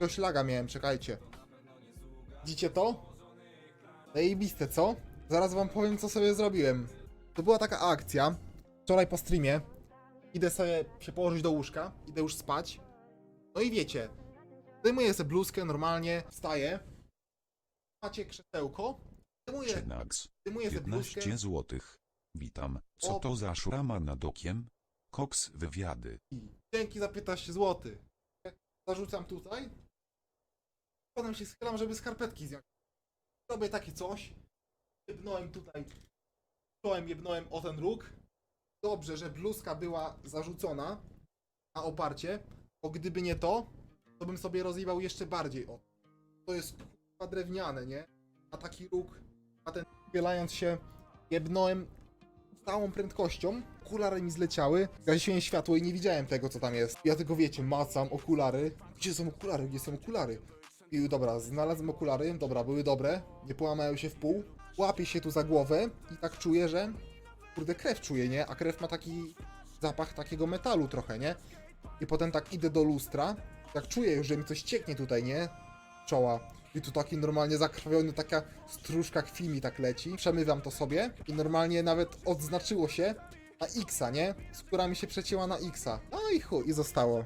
Jakiegoś laga miałem, czekajcie. Widzicie to? Zajebiste, co? Zaraz wam powiem, co sobie zrobiłem. To była taka akcja. Wczoraj po streamie. Idę sobie się położyć do łóżka. Idę już spać. No i wiecie. Zdejmuję sobie bluzkę normalnie. Wstaję. Macie krzesełko. Zdejmuję, Czynax. zdejmuję sobie bluzkę. 15 złotych. Witam. Co O. to za szrama nad okiem? Koks wywiady. Dzięki za 15 zł. Zarzucam tutaj. Potem się schylam, żeby skarpetki zdjąć. Robię takie coś. Jebnąłem tutaj. Czołem jebnąłem o ten róg. Dobrze, że bluzka była zarzucona na oparcie, bo gdyby nie to, to bym sobie rozjebał jeszcze bardziej o. To jest kurwa drewniane, nie? A taki róg, a ten chylając się, jebnąłem całą prędkością. Okulary mi zleciały, zgasiłem światło i nie widziałem tego, co tam jest. Ja tylko wiecie, macam okulary. Gdzie są okulary? Gdzie są okulary? I dobra, znalazłem okulary, dobra, były dobre, nie połamały się w pół. Łapię się tu za głowę i tak czuję, że kurde, krew czuję, nie? A krew ma taki zapach takiego metalu trochę, nie? I potem tak idę do lustra, tak czuję już, że mi coś cieknie tutaj, nie? Czoła. I tu taki normalnie zakrwawiony, taka stróżka krwi mi tak leci. Przemywam to sobie i normalnie nawet odznaczyło się na X-a, nie? Skóra mi się przecięła na X-a. No i chuj, i zostało.